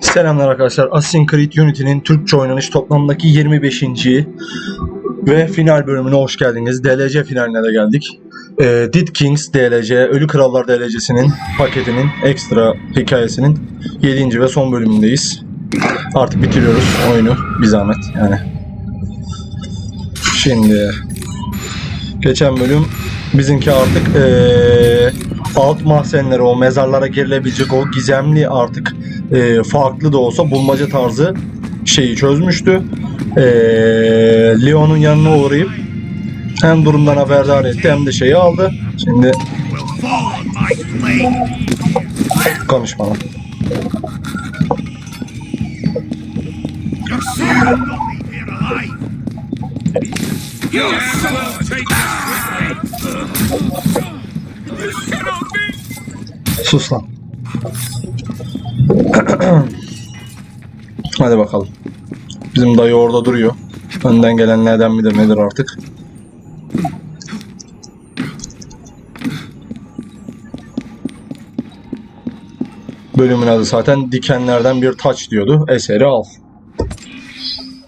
Selamlar arkadaşlar. Assassin's Creed Unity'nin Türkçe oynanış toplamdaki 25. ve final bölümüne hoş geldiniz. DLC finaline de geldik. Ee, Dead Kings DLC, Ölü Krallar DLC'sinin paketinin ekstra hikayesinin 7. ve son bölümündeyiz. Artık bitiriyoruz oyunu bir zahmet yani. Şimdi geçen bölüm bizimki artık ee, alt mahzenlere o mezarlara girilebilecek o gizemli artık ee, farklı da olsa bulmaca tarzı şeyi çözmüştü. Ee, Leon'un yanına uğrayıp hem durumdan haberdar etti hem de şeyi aldı. Şimdi konuşma lan. Will take this with Sus lan. Hadi bakalım. Bizim dayı orada duruyor. Önden gelenlerden midir nedir artık. Bölümün adı zaten dikenlerden bir taç diyordu. Eseri al.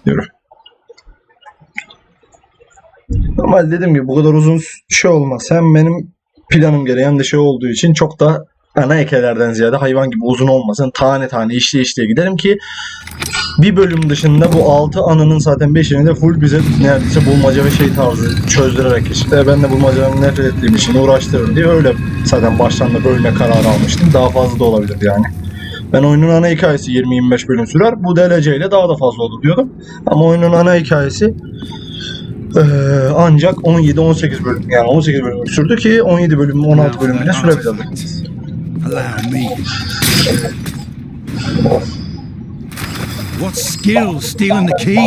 Yürü. Normal dediğim gibi bu kadar uzun şey olmaz. Hem benim planım gereği hem de şey olduğu için çok da ana ekelerden ziyade hayvan gibi uzun olmasın. Tane tane işle işle gidelim ki bir bölüm dışında bu 6 anının zaten 5'ini de full bize neredeyse bulmaca ve şey tarzı çözdürerek işte ben de bulmacadan nefret ettiğim için uğraştırırım diye öyle zaten baştan da bölme kararı almıştım. Daha fazla da olabilir yani. Ben oyunun ana hikayesi 20-25 bölüm sürer. Bu DLC ile daha da fazla olur diyordum. Ama oyunun ana hikayesi eee, ancak 17-18 bölüm yani 18 bölüm sürdü ki 17 bölüm 16 bölüm bile sürebilirdi. Allow me. What skill stealing the key?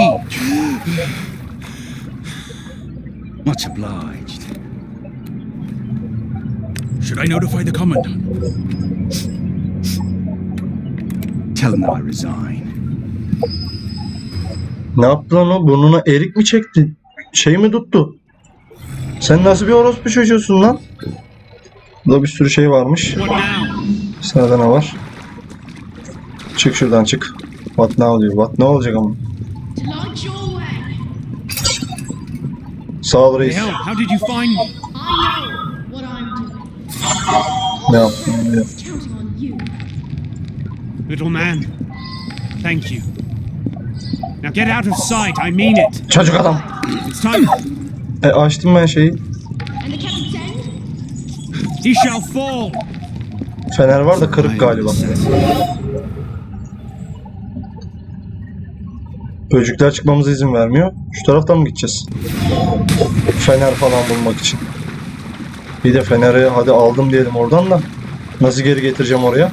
Much obliged. Should I notify the commandant? Tell him that I resign. Ne yaptı lan o? Burnuna erik mi çekti? Şey mi tuttu? Sen nasıl bir orospu çocuğusun lan? Burada bir sürü şey varmış. Sırada ne var? Çık şuradan çık. What now diyor. What ne olacak ama? Sağ ol reis. Ne yaptın? Ne yaptın? Little man, thank you. Now get out of sight, I mean it. Çocuk adam. It's time. E açtım ben şeyi. And the captain's end? He shall fall. Fener var da kırık galiba. Böcükler çıkmamıza izin vermiyor. Şu taraftan mı gideceğiz? Fener falan bulmak için. Bir de feneri hadi aldım diyelim oradan da. Nasıl geri getireceğim oraya?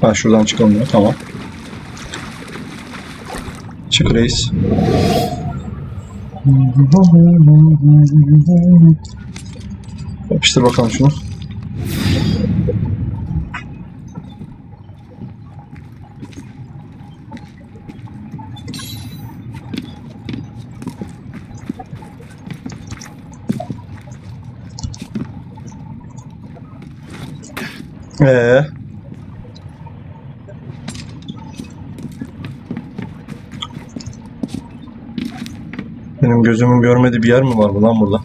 Ha şuradan çıkamıyor. Tamam. Çık reis. Yapıştır bakalım şunu. Ee. Benim gözümün görmediği bir yer mi var mı lan burada?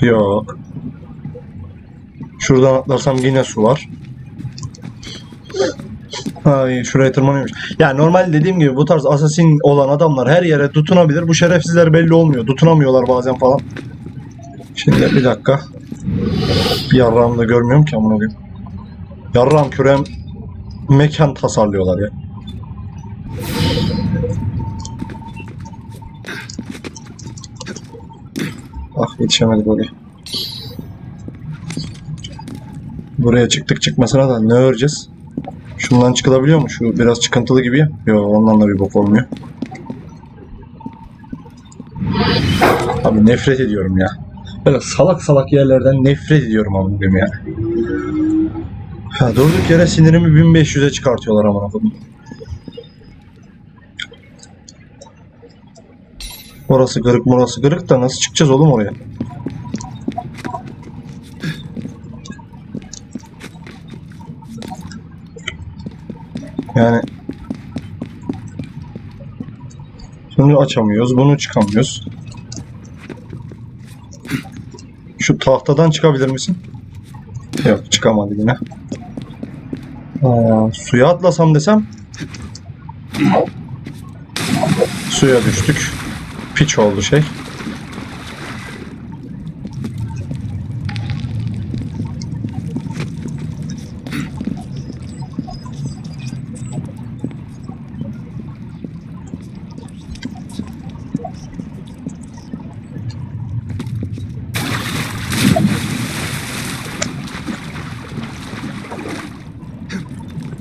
Yok. Şuradan atlarsam yine su var. Ay şuraya tırmanıyormuş. Ya normal dediğim gibi bu tarz assassin olan adamlar her yere tutunabilir. Bu şerefsizler belli olmuyor. Tutunamıyorlar bazen falan. Şimdi bir dakika. Bir yarrağımı da görmüyorum ki amına koyayım. Yarrağım kürem mekan tasarlıyorlar ya. Ah yetişemedik oraya. Buraya çıktık çıkmasına da ne öreceğiz? Şundan çıkılabiliyor mu? Şu biraz çıkıntılı gibi ya. Yok ondan da bir bok olmuyor. Abi nefret ediyorum ya. Böyle salak salak yerlerden nefret ediyorum amına koyayım ya. Ya durduk yere sinirimi 1500'e çıkartıyorlar amına koyayım. Orası kırık morası kırık da nasıl çıkacağız oğlum oraya? Yani Bunu açamıyoruz. Bunu çıkamıyoruz. Şu tahtadan çıkabilir misin? Yok çıkamadı yine. Aa, suya atlasam desem. Suya düştük. Piç oldu şey.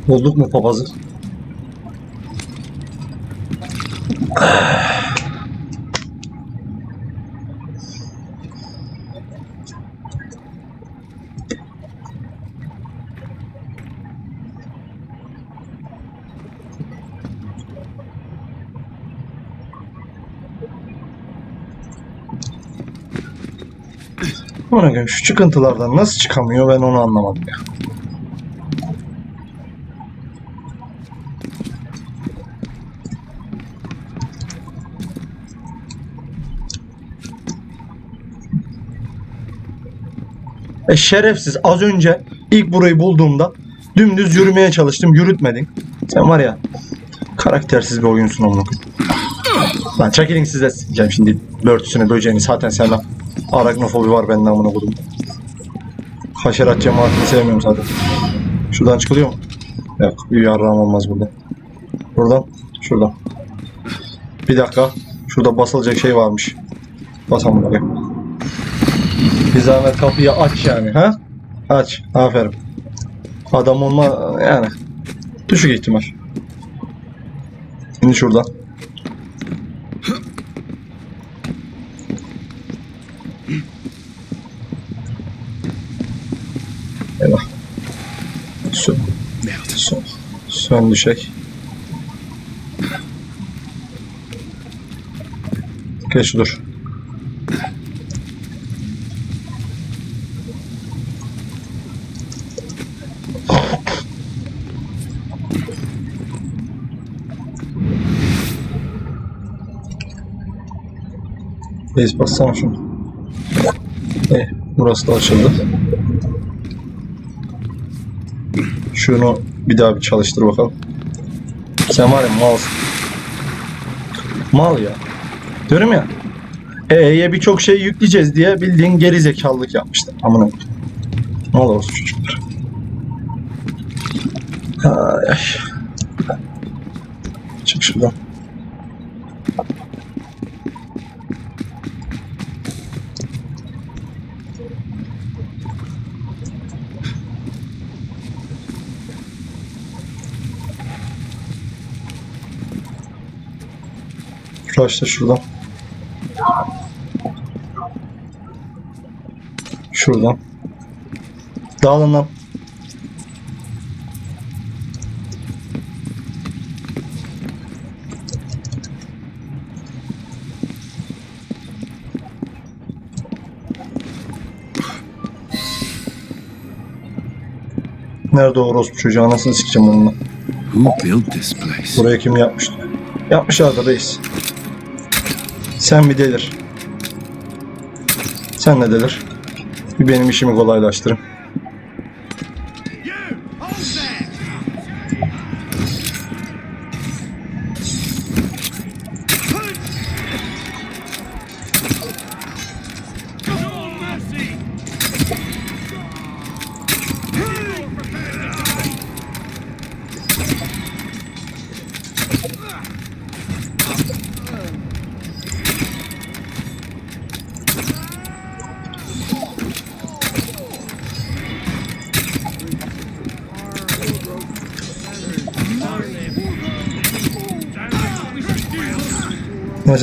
Bulduk mu papazı? Bana göre şu çıkıntılardan nasıl çıkamıyor ben onu anlamadım ya. E şerefsiz az önce ilk burayı bulduğumda dümdüz yürümeye çalıştım yürütmedin. Sen var ya karaktersiz bir oyunsun koyayım. Lan çekilin size sikeceğim şimdi börtüsüne böceğini zaten sen lan. Aragnofobi var bende amına koydum. Haşerat cemaatini sevmiyorum zaten. Şuradan çıkılıyor mu? Yok bir yarrağım olmaz burada. Buradan şuradan. Bir dakika. Şurada basılacak şey varmış. Buraya. Bir zahmet kapıyı aç yani ha? Aç. Aferin. Adam olma yani. Düşük ihtimal. Şimdi şuradan. Eyvah. Sö sö söndü şey. Geç dur. Reis bassana şunu. Eh, burası da açıldı. Şunu bir daha bir çalıştır bakalım. Sen var ya malsın. Mal ya. Diyorum ya. E'ye birçok şey yükleyeceğiz diye bildiğin geri zekalılık yapmışlar. Amına. Ne olursun çocuklar. Ay. Çık şuradan. Flash da şuradan. Şuradan. Dağılın lan. Nerede o orospu çocuğu anasını sikeceğim onunla. Who built this place? Buraya kim yapmıştı? Yapmışlardı reis. Sen bir delir. Sen ne delir? Bir benim işimi kolaylaştırın.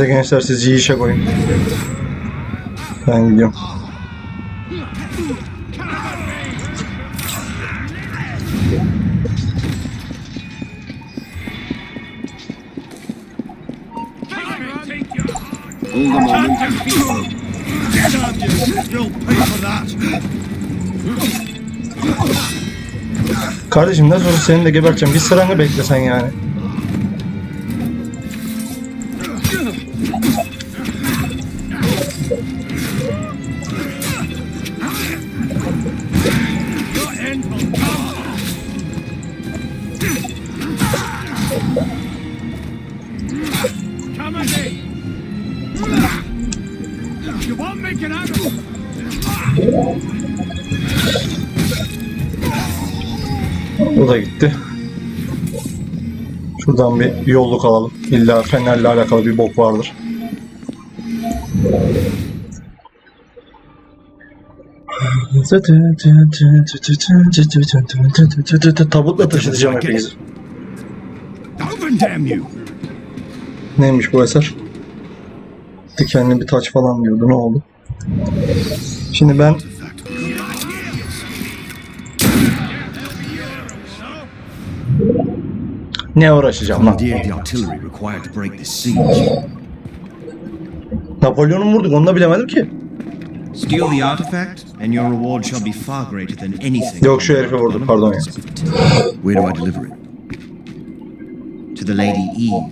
Neyse gençler siz iyi işe koyun. Ben gidiyorum. Kardeşim nasıl olsa seni de geberteceğim. Bir sıranı beklesen yani. Şuradan bir yolluk alalım. İlla Fener'le alakalı bir bok vardır. Tabutla taşıtacağım hepinizi. Neymiş bu eser? Dikenli bir taç falan diyordu. Ne oldu? Şimdi ben ne uğraşacağım lan? Napolyon'u vurduk onu da bilemedim ki. Steal the artifact, and your reward shall be far greater than anything. Yok şu herife vurduk pardon ya. Where do I deliver it? To the Lady Eve.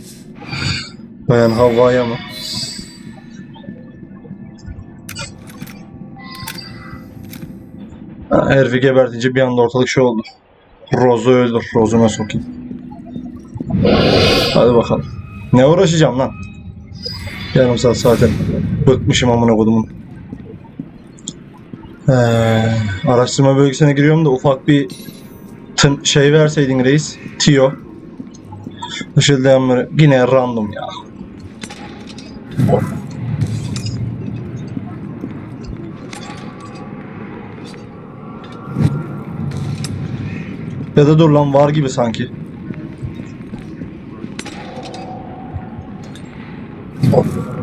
Bayan Havva'ya mı? Herifi gebertince bir anda ortalık şey oldu. Rose'u öldür. Rose'una sokayım. Hadi bakalım. Ne uğraşacağım lan? Yarım saat zaten bıkmışım amına kodumun. Ee, araştırma bölgesine giriyorum da ufak bir tın, şey verseydin reis. Tio. Işıldayan böyle yine random ya. Ya da dur lan var gibi sanki. 어?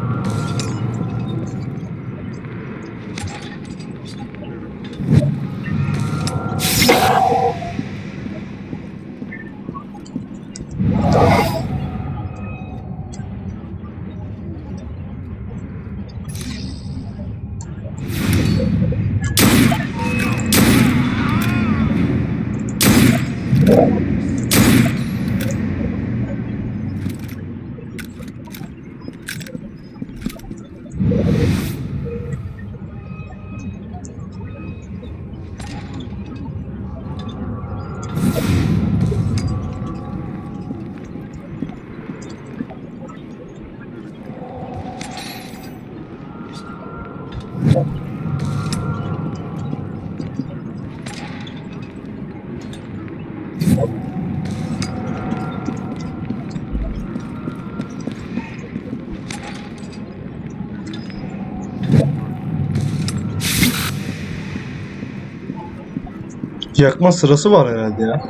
Yakma sırası var herhalde ya.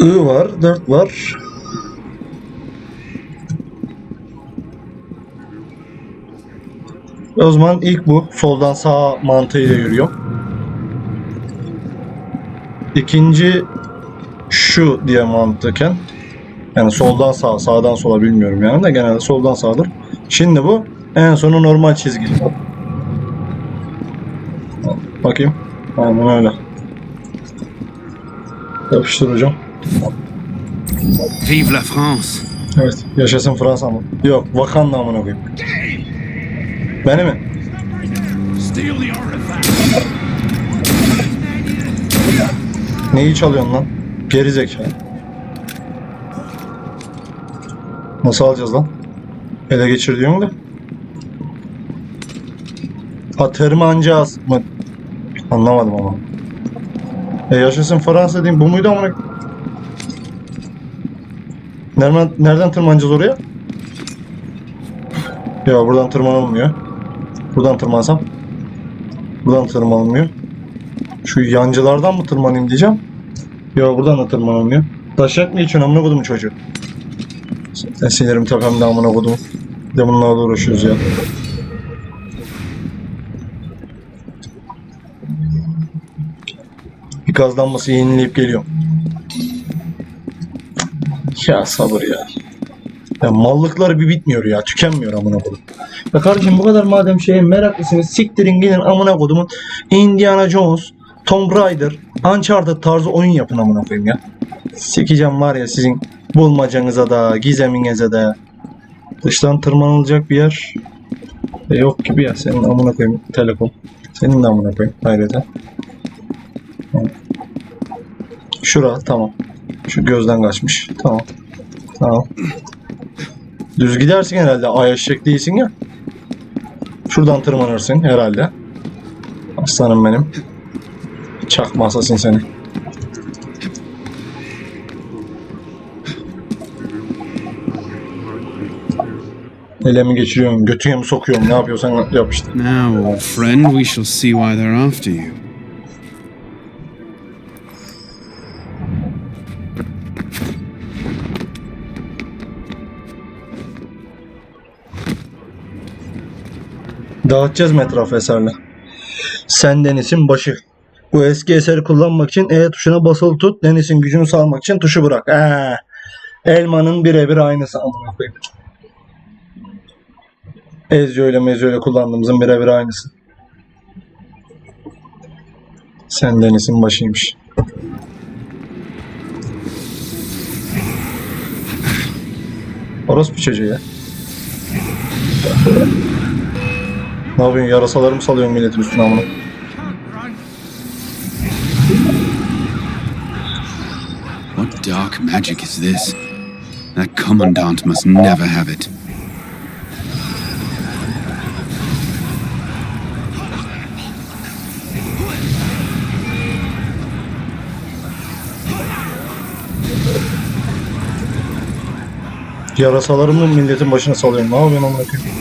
I var, 4 var. O zaman ilk bu. Soldan sağa mantığıyla yürüyorum. İkinci şu diye mantıken. Yani soldan sağa, sağdan sola bilmiyorum yani de genelde soldan sağdır. Şimdi bu en sonu normal çizgi. Bakayım. Aynen öyle. Yapıştır hocam. Vive la France! Evet. Yaşasın Fransa mı? Yok. Wakanda amına koyayım. Beni mi? Neyi çalıyorsun lan? Geri zekalı. Nasıl alacağız lan? Ele geçir diyorsun da. Ha tırmanacağız mı? Anlamadım ama. E yaşasın Fransa diyeyim. Bu muydu amına? Nereden, nereden tırmanacağız oraya? Ya buradan tırmanılmıyor. Buradan tırmansam. Buradan tırmanılmıyor. Şu yancılardan mı tırmanayım diyeceğim. Ya buradan da tırmanamıyor. Taşak mı içiyorsun amına kodum çocuğu? Sen sinirim tepemde amına kodum. Bir De bunlarla uğraşıyoruz ya. Bir gazlanması yenileyip geliyorum. Ya sabır ya. Ya mallıkları bir bitmiyor ya. Tükenmiyor amına kodum. Ya kardeşim bu kadar madem şeye meraklısınız siktirin gidin amına kodumun Indiana Jones, Tomb Raider, Uncharted tarzı oyun yapın amına koyayım ya. Sikeceğim var ya sizin bulmacanıza da, gizeminize de. Dıştan tırmanılacak bir yer e, yok gibi ya. Senin amına koyayım telefon. Senin de amına koyayım hayrete. Şura tamam. Şu gözden kaçmış. Tamam. Tamam. Düz gidersin herhalde. Ay eşek değilsin ya. Şuradan tırmanırsın herhalde. Aslanım benim. Çakma asasın seni. Elemi geçiriyorum, götüne mi sokuyorum, ne yapıyorsan yap işte. Now, old friend, we shall see why they're after you. Dağıtacağız mı etrafı eserle? Sen Deniz'in başı. Bu eski eseri kullanmak için E tuşuna basılı tut. Deniz'in gücünü sağlamak için tuşu bırak. Ee, elmanın birebir aynısı. Amına koyayım. Ezio ile Mezio ile kullandığımızın birebir aynısı. Sen Deniz'in başıymış. Orospu çocuğu ya. Ne yapıyorsun? Yarasaları mı salıyorsun milletin üstüne amına? Dark magic is this? That commandant must never have it. Yarasaları mı milletin başına salıyorsun? Ne yapıyorsun amına koyayım?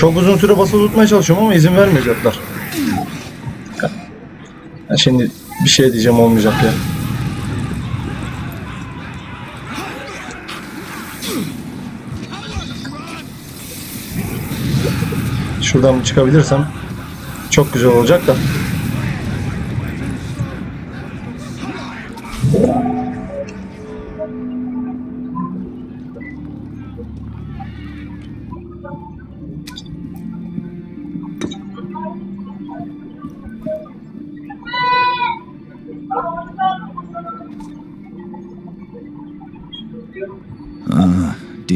Çok uzun süre basılı tutmaya çalışıyorum ama izin vermeyecekler. Ya şimdi bir şey diyeceğim olmayacak ya. Şuradan çıkabilirsem çok güzel olacak da.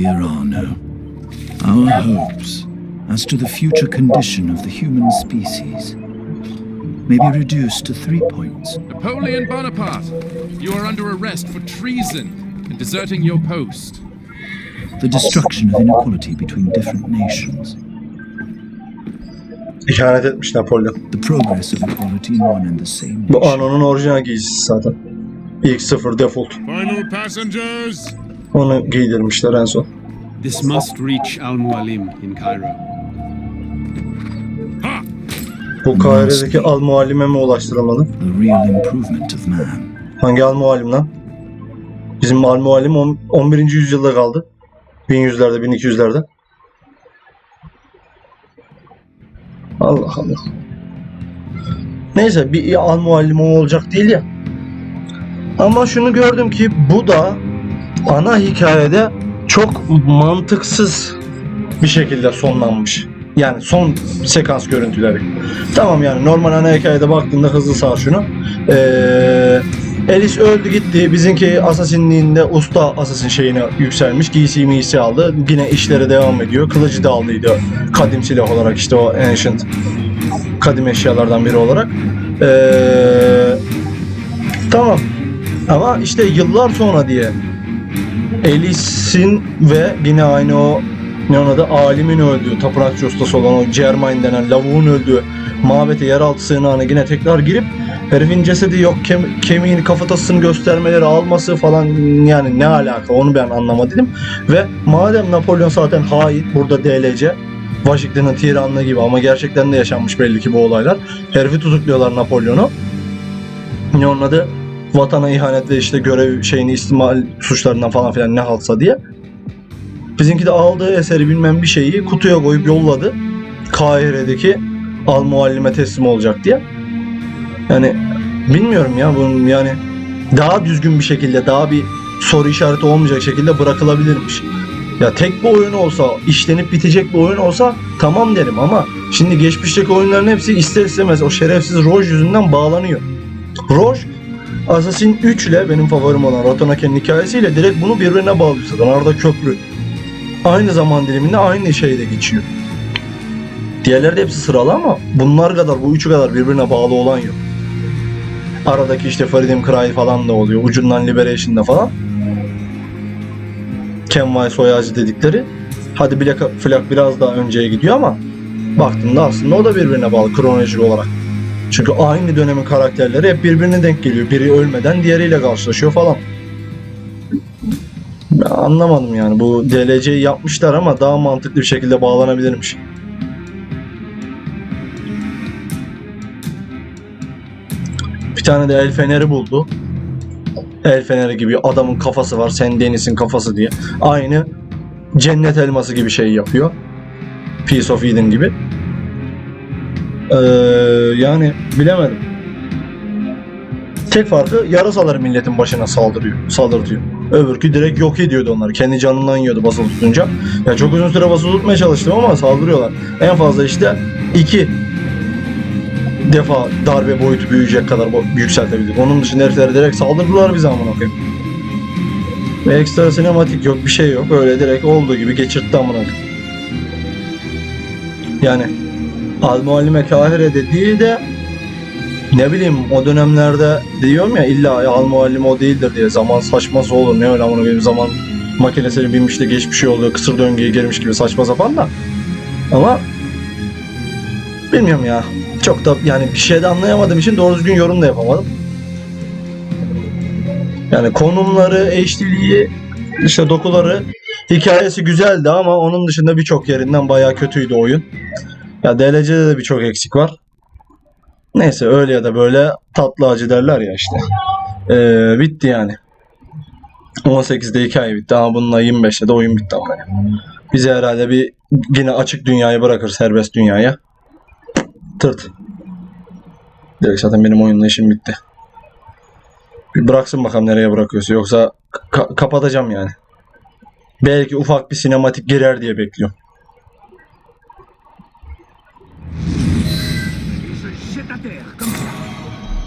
Dear Arno, our hopes as to the future condition of the human species may be reduced to three points. Napoleon Bonaparte, you are under arrest for treason and deserting your post. The destruction of inequality between different nations, İhanet etmiş Napolyon. the progress of equality in one and the same nation. Bu nation, Ano'nun orijinal giysisi zaten. İlk sıfır default. Final passengers! Onu giydirmişler en son. This must reach Al Mualim in Cairo. Bu Kahire'deki al muallime mi ulaştırılmadı? the real improvement of man. Hangi al muallim lan? Bizim al muallim on- 11. yüzyılda kaldı. 1100'lerde, 1200'lerde. Allah Allah. Neyse bir al muallim olacak değil ya. Ama şunu gördüm ki bu da ana hikayede çok mantıksız bir şekilde sonlanmış. Yani son sekans görüntüleri. Tamam yani normal ana hikayede baktığında hızlı sar şunu. Ee, öldü gitti. Bizimki asasinliğinde usta asasin şeyine yükselmiş. Giysi miysi aldı. Yine işlere devam ediyor. Kılıcı da aldıydı. Kadim silah olarak işte o ancient kadim eşyalardan biri olarak. Ee, tamam. Ama işte yıllar sonra diye Elis'in ve yine aynı o ne onun adı alimin öldüğü, tapınakçı ustası olan o Germain denen lavuğun öldüğü mabete yeraltı sığınağına yine tekrar girip herifin cesedi yok kem, kemiğini kafatasını göstermeleri alması falan yani ne alaka onu ben anlamadım ve madem Napolyon zaten hain burada DLC Washington'ın tiranlığı gibi ama gerçekten de yaşanmış belli ki bu olaylar. Herifi tutukluyorlar Napolyon'u. Ne onun adı? Vatana ihanet ve işte görev şeyini istimal suçlarından falan filan ne haltsa diye. Bizimki de aldığı eseri bilmem bir şeyi kutuya koyup yolladı. Kahire'deki al muallime teslim olacak diye. Yani bilmiyorum ya bunun yani daha düzgün bir şekilde daha bir soru işareti olmayacak şekilde bırakılabilirmiş. Ya tek bir oyun olsa, işlenip bitecek bir oyun olsa tamam derim ama şimdi geçmişteki oyunların hepsi ister istemez o şerefsiz Roj yüzünden bağlanıyor. Roj Assassin 3 ile benim favorim olan Ratonake'nin hikayesiyle direkt bunu birbirine bağlıyor zaten. Arada köprü. aynı zaman diliminde aynı şeyde geçiyor. Diğerleri de hepsi sıralı ama bunlar kadar bu üçü kadar birbirine bağlı olan yok. Aradaki işte Freedom Cry falan da oluyor. Ucundan Liberation'da falan. Kenway Soyacı dedikleri. Hadi Black Flag biraz daha önceye gidiyor ama baktığında aslında o da birbirine bağlı kronolojik olarak. Çünkü aynı dönemin karakterleri hep birbirine denk geliyor. Biri ölmeden diğeriyle karşılaşıyor falan. Ben anlamadım yani. Bu DLC'yi yapmışlar ama daha mantıklı bir şekilde bağlanabilirmiş. Bir tane de el feneri buldu. El feneri gibi adamın kafası var. Sen Deniz'in kafası diye. Aynı cennet elması gibi şey yapıyor. Piece of Eden gibi. Ee, yani bilemedim. Tek farkı yarasalar milletin başına saldırıyor, saldırtıyor. Öbürkü direkt yok ediyordu onları. Kendi canından yiyordu basılı tutunca. Ya çok uzun süre basılı tutmaya çalıştım ama saldırıyorlar. En fazla işte iki defa darbe boyutu büyüyecek kadar yükseltebildik. Onun dışında herifler direkt saldırdılar bize amına koyayım. Ve ekstra sinematik yok bir şey yok. Öyle direkt olduğu gibi geçirtti amına koyayım. Yani Al muallime kahire dediği de ne bileyim o dönemlerde diyorum ya illa al muallim o değildir diye zaman saçması olur ne öyle amına benim zaman makinesini binmiş de geçmiş şey oluyor kısır döngüye girmiş gibi saçma sapan da ama bilmiyorum ya çok da yani bir şey de anlayamadığım için doğru düzgün yorum da yapamadım. Yani konumları, eşliliği, işte dokuları, hikayesi güzeldi ama onun dışında birçok yerinden bayağı kötüydü oyun. Ya DLC'de de birçok eksik var. Neyse öyle ya da böyle tatlı acı derler ya işte. Ee, bitti yani. 18'de hikaye bitti ama bununla 25'te de oyun bitti ama. yani. Bize herhalde bir yine açık dünyayı bırakır serbest dünyaya. Tırt. Direkt zaten benim oyunla işim bitti. Bir bıraksın bakalım nereye bırakıyorsa yoksa ka- kapatacağım yani. Belki ufak bir sinematik girer diye bekliyorum.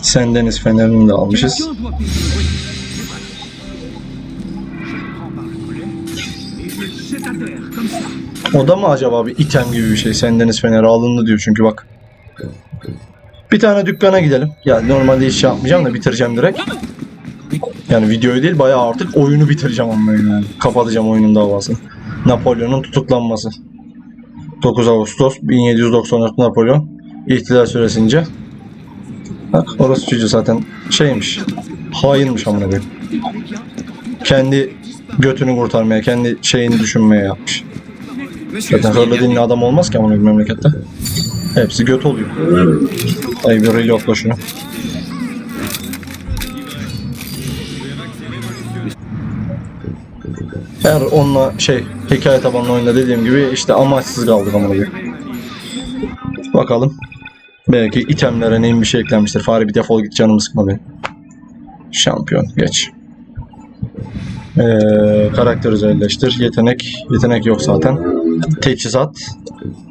Sen deniz fenerini de almışız. O da mı acaba bir item gibi bir şey? Sen deniz feneri alındı diyor çünkü bak. Bir tane dükkana gidelim. Ya normalde hiç şey yapmayacağım da bitireceğim direkt. Yani videoyu değil bayağı artık oyunu bitireceğim ama yani. Kapatacağım oyunun davasını. Napolyon'un tutuklanması. 9 Ağustos 1794 Napolyon ihtilal süresince Bak orası çocuğu zaten şeymiş. Hainmiş amına koyayım. Kendi götünü kurtarmaya, kendi şeyini düşünmeye yapmış. Zaten hırlı dinli adam olmaz ki amına memlekette. Hepsi göt oluyor. Ay bir reloadla şunu. Eğer onunla şey hikaye tabanlı oyunda dediğim gibi işte amaçsız kaldık amına koyayım. Bakalım. Belki itemlere neyin bir şey eklenmiştir. Fare bir defol git canımı sıkma benim. Şampiyon geç. Ee, karakter özelleştir. Yetenek. Yetenek yok zaten. Teçhizat.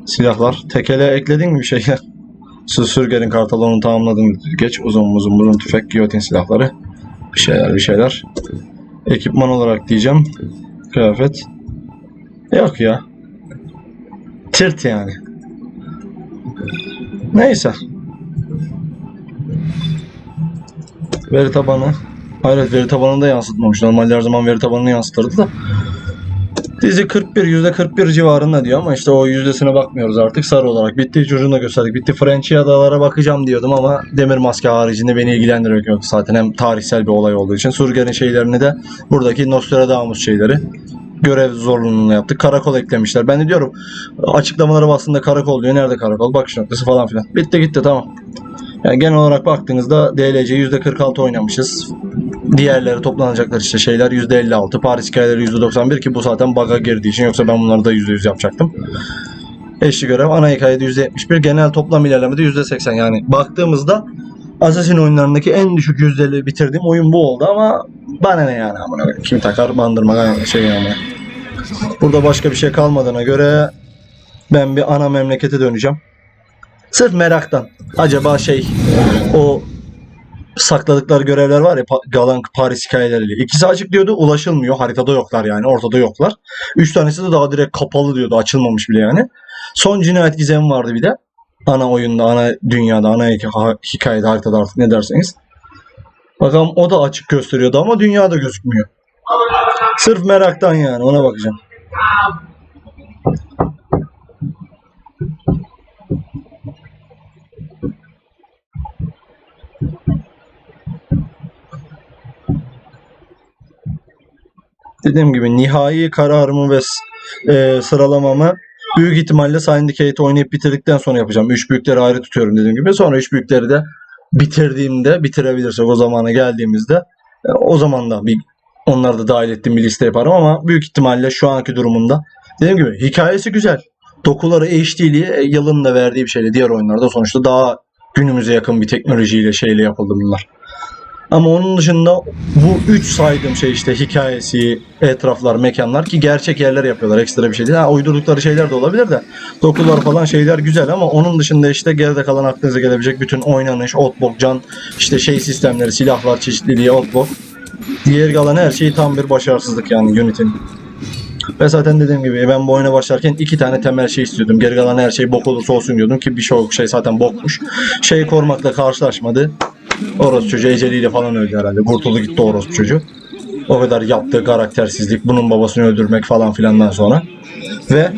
Silahlar. Tekele ekledin mi bir şeyler? Sürgerin kartalonu tamamladın. Geç. Uzun uzun uzun tüfek. Giyotin silahları. Bir şeyler bir şeyler. Ekipman olarak diyeceğim. Kıyafet. Yok ya. Tırt yani. Neyse. Veri tabanı. Hayret veri tabanını da yansıtmamış. Normalde her zaman veri tabanını yansıtırdı da. Dizi 41, %41 civarında diyor ama işte o yüzdesine bakmıyoruz artık sarı olarak. Bitti çocuğunu da gösterdik. Bitti Frenchy adalara bakacağım diyordum ama demir maske haricinde beni ilgilendirmek yok zaten. Hem tarihsel bir olay olduğu için. Surger'in şeylerini de buradaki Nostradamus şeyleri görev zorunluluğunu yaptık. Karakol eklemişler. Ben de diyorum açıklamaları bastığında karakol diyor. Nerede karakol? Bakış noktası falan filan. Bitti gitti tamam. Yani genel olarak baktığınızda DLC %46 oynamışız. Diğerleri toplanacaklar işte şeyler %56. Paris hikayeleri %91 ki bu zaten bug'a girdiği için yoksa ben bunları da %100 yapacaktım. Eşli görev ana hikayede %71. Genel toplam ilerlemede %80 yani baktığımızda Assassin oyunlarındaki en düşük yüzdeli bitirdiğim oyun bu oldu ama bana ne yani amına kim takar bandırma şey yani. Burada başka bir şey kalmadığına göre ben bir ana memlekete döneceğim. Sırf meraktan. Acaba şey o sakladıkları görevler var ya Galan Paris hikayeleriyle. İkisi açık diyordu ulaşılmıyor. Haritada yoklar yani ortada yoklar. Üç tanesi de daha direkt kapalı diyordu açılmamış bile yani. Son cinayet gizemi vardı bir de. Ana oyunda, ana dünyada, ana hikayede, haritada artık ne derseniz. Bakalım o da açık gösteriyordu ama dünyada gözükmüyor. Sırf meraktan yani ona bakacağım. Dediğim gibi nihai kararımı ve e, sıralamamı büyük ihtimalle Syndicate oynayıp bitirdikten sonra yapacağım. Üç büyükleri ayrı tutuyorum dediğim gibi. Sonra üç büyükleri de bitirdiğimde, bitirebilirsek o zamana geldiğimizde e, o zaman da bir onları da dahil ettiğim bir liste yaparım ama büyük ihtimalle şu anki durumunda dediğim gibi hikayesi güzel. Dokuları HD'liği e, yılın da verdiği bir şeyle diğer oyunlarda sonuçta daha günümüze yakın bir teknolojiyle şeyle yapıldı bunlar. Ama onun dışında bu üç saydığım şey işte hikayesi, etraflar, mekanlar ki gerçek yerler yapıyorlar. Ekstra bir şey değil. Ha, uydurdukları şeyler de olabilir de dokular falan şeyler güzel ama onun dışında işte geride kalan aklınıza gelebilecek bütün oynanış, otbok, can, işte şey sistemleri, silahlar, çeşitliliği, otbok. Diğer kalan her şey tam bir başarısızlık yani Unity'nin. Ve zaten dediğim gibi ben bu oyuna başlarken iki tane temel şey istiyordum. Geri kalan her şey bok olursa olsun diyordum ki bir şey şey zaten bokmuş. Şey korumakla karşılaşmadı. Orospu çocuğu eceliyle falan öldü herhalde. Kurtuldu gitti orospu çocuğu. O kadar yaptığı karaktersizlik, bunun babasını öldürmek falan filandan sonra. Ve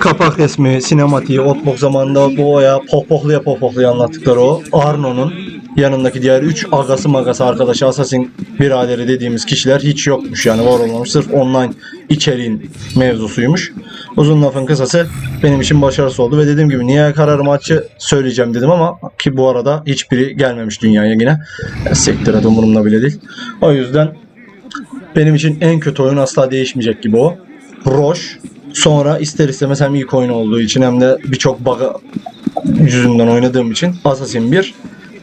kapak resmi, sinematiği, Otbok zamanında bu oya pohpohluya pohpohluya anlattıkları o. Arno'nun yanındaki diğer 3 agası magası arkadaşı Assassin biraderi dediğimiz kişiler hiç yokmuş yani var olmamış. Sırf online içeriğin mevzusuymuş. Uzun lafın kısası benim için başarısı oldu ve dediğim gibi niye kararımı açı söyleyeceğim dedim ama ki bu arada hiçbiri gelmemiş dünyaya yine. Sektir et umurumda bile değil. O yüzden benim için en kötü oyun asla değişmeyecek gibi o. Roş. Sonra ister istemez hem ilk oyun olduğu için hem de birçok bug yüzünden oynadığım için Assassin 1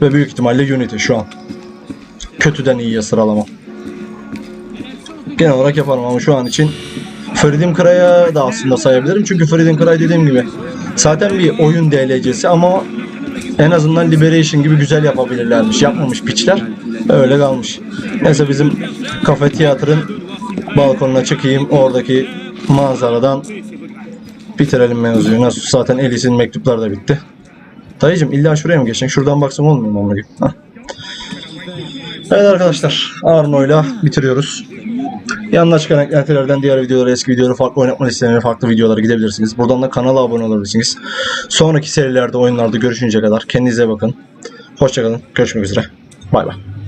ve büyük ihtimalle Unity şu an. Kötüden iyiye sıralama. Genel olarak yaparım ama şu an için Freedom Cry'a da aslında sayabilirim. Çünkü Freedom Cry dediğim gibi zaten bir oyun DLC'si ama en azından Liberation gibi güzel yapabilirlermiş. Yapmamış piçler. Öyle kalmış. Neyse bizim kafe tiyatrın balkonuna çıkayım. Oradaki manzaradan bitirelim mevzuyu. Nasıl zaten Elis'in mektupları da bitti. Dayıcım illa şuraya mı geçeceksin? Şuradan baksam olmuyor mu? amına. Evet arkadaşlar Arno'yla bitiriyoruz. Yanına çıkan eklentilerden diğer videolara, eski videoları, farklı oynatma listelerine, farklı videolara gidebilirsiniz. Buradan da kanala abone olabilirsiniz. Sonraki serilerde, oyunlarda görüşünceye kadar kendinize bakın. Hoşçakalın. Görüşmek üzere. Bay bay.